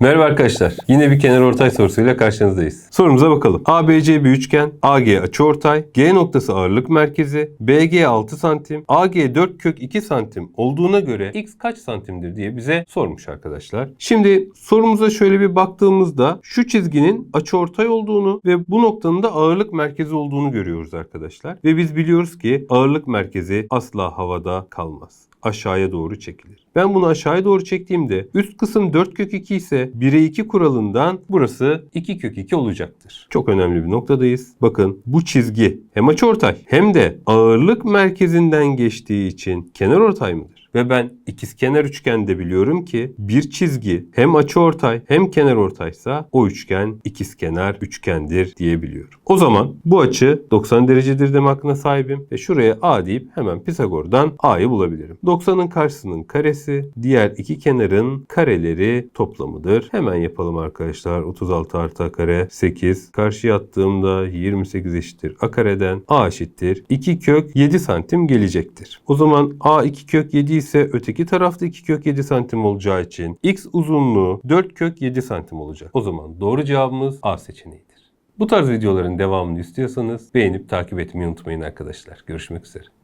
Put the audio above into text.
Merhaba arkadaşlar. Yine bir kenar ortay sorusuyla karşınızdayız. Sorumuza bakalım. ABC bir üçgen, AG açıortay, G noktası ağırlık merkezi, BG 6 santim, AG 4 kök 2 santim olduğuna göre X kaç santimdir diye bize sormuş arkadaşlar. Şimdi sorumuza şöyle bir baktığımızda şu çizginin açıortay olduğunu ve bu noktanın da ağırlık merkezi olduğunu görüyoruz arkadaşlar. Ve biz biliyoruz ki ağırlık merkezi asla havada kalmaz aşağıya doğru çekilir. Ben bunu aşağıya doğru çektiğimde üst kısım 4 kök 2 ise 1'e 2 kuralından burası 2 kök 2 olacaktır. Çok önemli bir noktadayız. Bakın bu çizgi hem açıortay hem de ağırlık merkezinden geçtiği için kenar ortay mıdır? Ve ben ikizkenar üçgende biliyorum ki bir çizgi hem açıortay hem kenar ortaysa o üçgen ikizkenar üçgendir diyebiliyorum. O zaman bu açı 90 derecedir deme hakkına sahibim ve şuraya A deyip hemen Pisagor'dan A'yı bulabilirim. 90'ın karşısının karesi diğer iki kenarın kareleri toplamıdır. Hemen yapalım arkadaşlar. 36 artı A kare 8. Karşıya attığımda 28 eşittir A kareden. A eşittir. 2 kök 7 santim gelecektir. O zaman A 2 kök 7 ise öteki tarafta 2 kök 7 santim olacağı için X uzunluğu 4 kök 7 santim olacak. O zaman doğru cevabımız A seçeneğidir. Bu tarz videoların devamını istiyorsanız beğenip takip etmeyi unutmayın arkadaşlar. Görüşmek üzere.